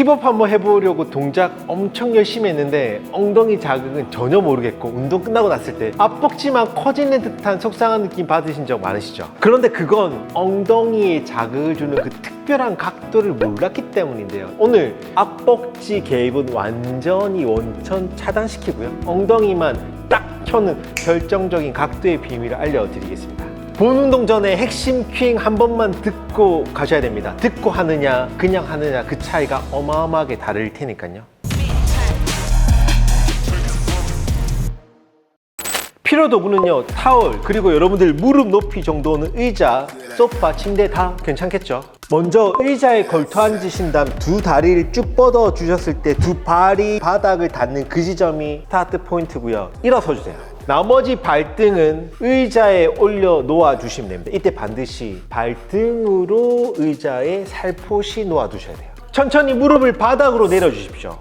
힙업 한번 해보려고 동작 엄청 열심히 했는데 엉덩이 자극은 전혀 모르겠고 운동 끝나고 났을 때 앞벅지만 커지는 듯한 속상한 느낌 받으신 적 많으시죠? 그런데 그건 엉덩이에 자극을 주는 그 특별한 각도를 몰랐기 때문인데요. 오늘 앞벅지 개입은 완전히 원천 차단시키고요. 엉덩이만 딱 켜는 결정적인 각도의 비밀을 알려드리겠습니다. 본 운동 전에 핵심 큐잉 한 번만 듣고 가셔야 됩니다. 듣고 하느냐, 그냥 하느냐 그 차이가 어마어마하게 다를 테니까요. 필요 도구는요 타월 그리고 여러분들 무릎 높이 정도는 의자, 소파, 침대 다 괜찮겠죠? 먼저 의자에 걸터 앉으신 다음 두 다리를 쭉 뻗어 주셨을 때 두 발이 바닥을 닿는 그 지점이 스타트 포인트고요. 일어서 주세요. 나머지 발등은 의자에 올려 놓아 주시면 됩니다. 이때 반드시 발등으로 의자에 살포시 놓아 두셔야 돼요. 천천히 무릎을 바닥으로 내려 주십시오.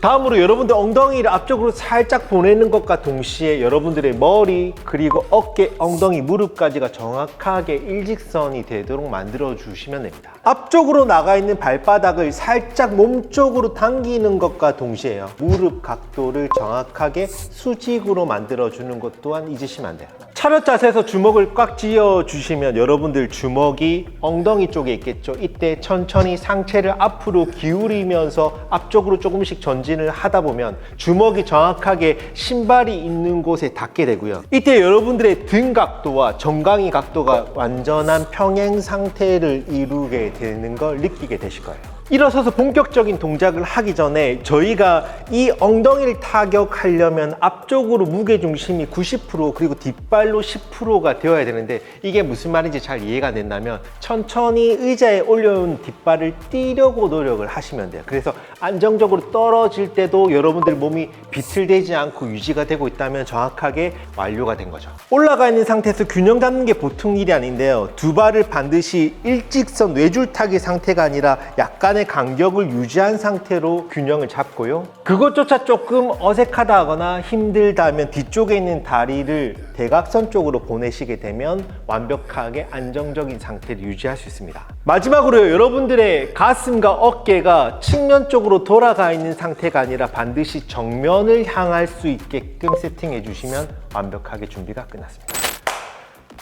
다음으로 여러분들 엉덩이를 앞쪽으로 살짝 보내는 것과 동시에 여러분들의 머리 그리고 어깨, 엉덩이, 무릎까지가 정확하게 일직선이 되도록 만들어 주시면 됩니다. 앞쪽으로 나가 있는 발바닥을 살짝 몸쪽으로 당기는 것과 동시에요. 무릎 각도를 정확하게 수직으로 만들어 주는 것 또한 잊으시면 안 돼요. 차렷 자세에서 주먹을 꽉 쥐어 주시면 여러분들 주먹이 엉덩이 쪽에 있겠죠. 이때 천천히 상체를 앞으로 기울이면서 앞쪽으로 조금씩 전진 을 하다 보면 주먹이 정확하게 신발이 있는 곳에 닿게 되고요. 이때 여러분들의 등 각도와 정강이 각도가 완전한 평행 상태를 이루게 되는 걸 느끼게 되실 거예요. 일어서서 본격적인 동작을 하기 전에 저희가 이 엉덩이를 타격하려면 앞쪽으로 무게 중심이 90% 그리고 뒷발로 10%가 되어야 되는데 이게 무슨 말인지 잘 이해가 안 된다면 천천히 의자에 올려온 뒷발을 띄려고 노력을 하시면 돼요. 그래서 안정적으로 떨어질 때도 여러분들 몸이 비틀대지 않고 유지가 되고 있다면 정확하게 완료가 된 거죠. 올라가 있는 상태에서 균형 잡는 게 보통 일이 아닌데요. 두 발을 반드시 일직선 외줄 타기 상태가 아니라 약간의 간격을 유지한 상태로 균형을 잡고요. 그것조차 조금 어색하다거나 힘들다면 뒤쪽에 있는 다리를 대각선 쪽으로 보내시게 되면 완벽하게 안정적인 상태를 유지할 수 있습니다. 마지막으로 여러분들의 가슴과 어깨가 측면 쪽으로 돌아가 있는 상태가 아니라 반드시 정면을 향할 수 있게끔 세팅해 주시면 완벽하게 준비가 끝났습니다.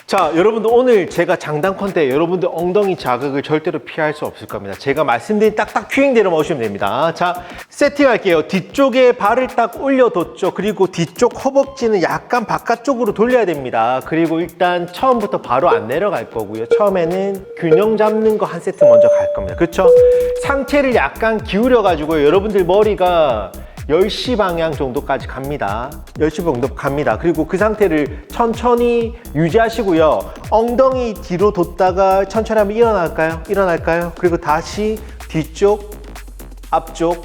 자, 여러분들 오늘 제가 장단컨 대 여러분들 엉덩이 자극을 절대로 피할 수 없을 겁니다. 제가 말씀드린 딱딱 큐잉대로 모시면 됩니다. 자, 세팅할게요. 뒤쪽에 발을 딱 올려뒀죠. 그리고 뒤쪽 허벅지는 약간 바깥쪽으로 돌려야 됩니다. 그리고 일단 처음부터 바로 안 내려갈 거고요. 처음에는 균형 잡는 거 한 세트 먼저 갈 겁니다. 그렇죠? 상체를 약간 기울여 가지고 여러분들 머리가 10시 방향 정도까지 갑니다. 10시 정도 갑니다. 그리고 그 상태를 천천히 유지하시고요. 엉덩이 뒤로 뒀다가 천천히 한번 일어날까요? 일어날까요? 그리고 다시 뒤쪽, 앞쪽,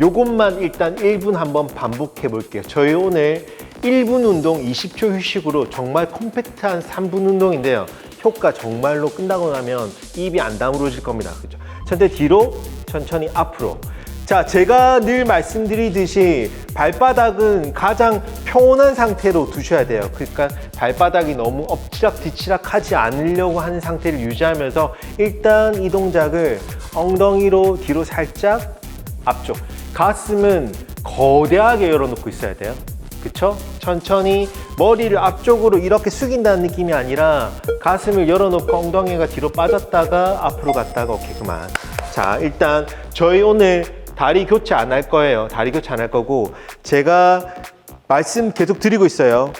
요것만 일단 1분 한번 반복해 볼게요. 저희 오늘 1분 운동 20초 휴식으로 정말 컴팩트한 3분 운동인데요. 효과 정말로 끝나고 나면 입이 안 다물어질 겁니다. 그죠? 천천히 뒤로, 천천히 앞으로. 자, 제가 늘 말씀드리듯이 발바닥은 가장 평온한 상태로 두셔야 돼요. 그러니까 발바닥이 너무 엎치락 뒤치락 하지 않으려고 하는 상태를 유지하면서 일단 이 동작을 엉덩이로 뒤로 살짝 앞쪽. 가슴은 거대하게 열어놓고 있어야 돼요. 그쵸? 천천히 머리를 앞쪽으로 이렇게 숙인다는 느낌이 아니라 가슴을 열어놓고 엉덩이가 뒤로 빠졌다가 앞으로 갔다가 오케이 그만. 자 일단 저희 오늘 다리 교체 안 할 거예요. 다리 교체 안 할 거고 제가 말씀 계속 드리고 있어요.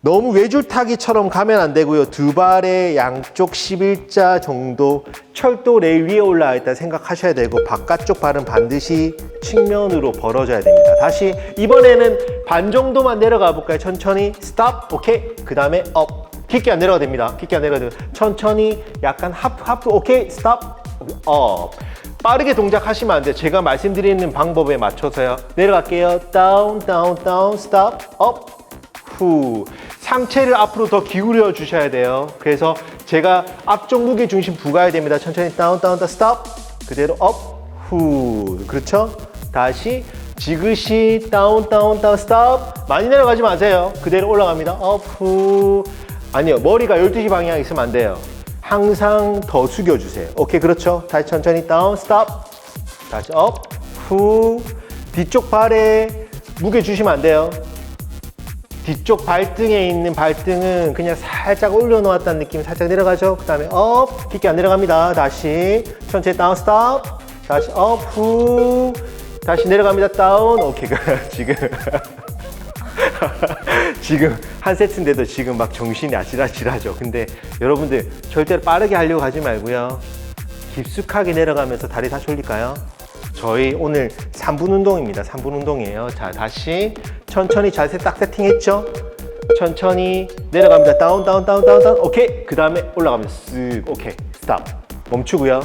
너무 외줄타기처럼 가면 안 되고요. 두 발의 양쪽 11자 정도 철도 레일 위에 올라와 있다 생각하셔야 되고 바깥쪽 발은 반드시 측면으로 벌어져야 됩니다. 다시 이번에는 반 정도만 내려가 볼까요? 천천히 스탑 오케이 그 다음에 업 깊게 안 내려가 됩니다. 깊게 안 내려가 됩니다. 천천히 약간 하프 하프 오케이 스탑 업 빠르게 동작하시면 안 돼요. 제가 말씀드리는 방법에 맞춰서요. 내려갈게요. 다운 다운 다운 스탑 업 후 상체를 앞으로 더 기울여 주셔야 돼요. 그래서 제가 앞쪽 무게 중심 부가야 됩니다. 천천히 다운 다운 다운 스탑 그대로 업 후 그렇죠? 다시 지그시 다운 다운 다운 스탑 많이 내려가지 마세요. 그대로 올라갑니다. 업 후 아니요 머리가 12시 방향 있으면 안 돼요. 항상 더 숙여주세요. 오케이, 그렇죠. 다시 천천히 다운, 스탑. 다시 업, 후. 뒤쪽 발에 무게 주시면 안 돼요. 뒤쪽 발등에 있는 발등은 그냥 살짝 올려놓았다는 느낌이 살짝 내려가죠. 그 다음에 업, 깊게 안 내려갑니다. 다시 천천히 다운, 스탑. 다시 업, 후. 다시 내려갑니다. 다운. 오케이, 지금. 지금 한 세트인데도 지금 막 정신이 아찔아찔하죠. 근데 여러분들 절대로 빠르게 하려고 하지 말고요. 깊숙하게 내려가면서 다리 다시 올릴까요? 저희 오늘 3분 운동입니다. 3분 운동이에요. 자, 다시 천천히 자세 딱 세팅했죠? 천천히 내려갑니다. 다운, 다운, 다운, 다운, 다운. 오케이. 그 다음에 올라갑니다. 쓱. 오케이. 스탑. 멈추고요.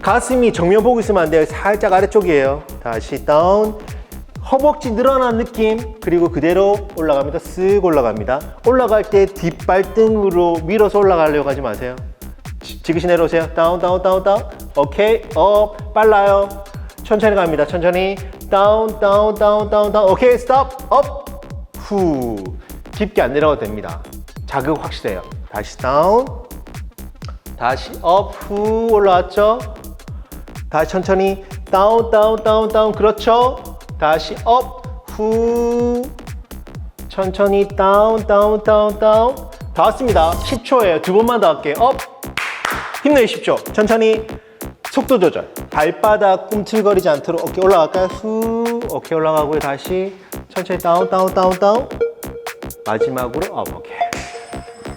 가슴이 정면 보고 있으면 안 돼요. 살짝 아래쪽이에요. 다시 다운. 허벅지 늘어난 느낌. 그리고 그대로 올라갑니다. 쓱 올라갑니다. 올라갈 때 뒷발등으로 밀어서 올라가려고 하지 마세요. 지- 지그시 내려오세요. 다운 다운 다운 다운. 오케이. 업. 빨라요. 천천히 갑니다. 천천히. 다운 다운 다운 다운 다운. 오케이. 스톱 업후. 깊게 안 내려가도 됩니다. 자극 확실해요. 다시 다운. 다시 업 후. 올라왔죠? 다시 천천히. 다운 다운 다운 다운. 그렇죠 다시 업 후. 천천히 다운 다운 다운 다운 다 왔습니다. 10초예요. 두 번만 더 할게요. 업 힘내십시오. 천천히. 속도 조절. 발바닥 꿈틀거리지 않도록 어깨 올라갈까요? 후. 어깨 올라가고요 다시. 천천히 다운 다운 다운 다운 마지막으로 업 오케이.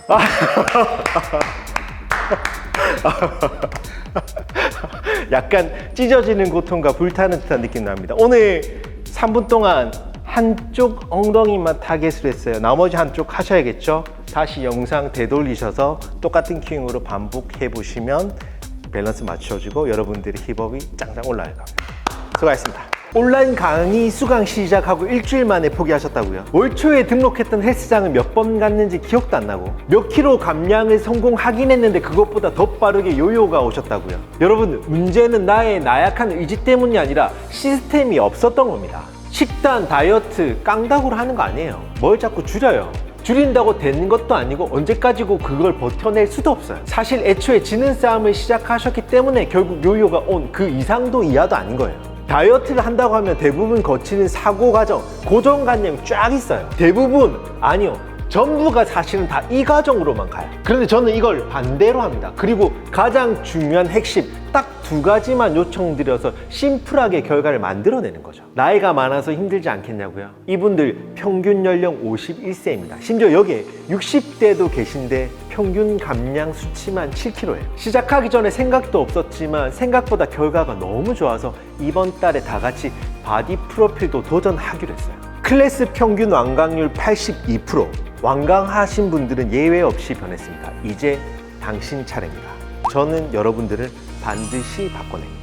약간 찢어지는 고통과 불타는 듯한 느낌 납니다. 오늘 3분 동안 한쪽 엉덩이만 타겟을 했어요. 나머지 한쪽 하셔야겠죠? 다시 영상 되돌리셔서 똑같은 킹으로 반복해 보시면 밸런스 맞춰주고 여러분들의 힙업이 짱짱 올라갈 겁니다. 수고하셨습니다. 온라인 강의 수강 시작하고 일주일 만에 포기하셨다고요? 올 초에 등록했던 헬스장은 몇번 갔는지 기억도 안 나고 몇 킬로 감량을 성공하긴 했는데 그것보다 더 빠르게 요요가 오셨다고요? 여러분 문제는 나의 나약한 의지 때문이 아니라 시스템이 없었던 겁니다. 식단, 다이어트, 깡다구로 하는 거 아니에요. 뭘 자꾸 줄여요. 줄인다고 되는 것도 아니고 언제까지고 그걸 버텨낼 수도 없어요. 사실 애초에 지는 싸움을 시작하셨기 때문에 결국 요요가 온 그 이상도 이하도 아닌 거예요. 다이어트를 한다고 하면 대부분 거치는 사고 과정, 고정관념이 쫙 있어요. 대부분 아니요. 전부가 사실은 다 이 과정으로만 가요. 그런데 저는 이걸 반대로 합니다. 그리고 가장 중요한 핵심 딱 두 가지만 요청드려서 심플하게 결과를 만들어내는 거죠. 나이가 많아서 힘들지 않겠냐고요? 이분들 평균 연령 51세입니다. 심지어 여기에 60대도 계신데 평균 감량 수치만 7kg예요. 시작하기 전에 생각도 없었지만 생각보다 결과가 너무 좋아서 이번 달에 다 같이 바디 프로필도 도전하기로 했어요. 클래스 평균 완강률 82%. 완강하신 분들은 예외 없이 변했습니다. 이제 당신 차례입니다. 저는 여러분들을 반드시 바꿔냅니다.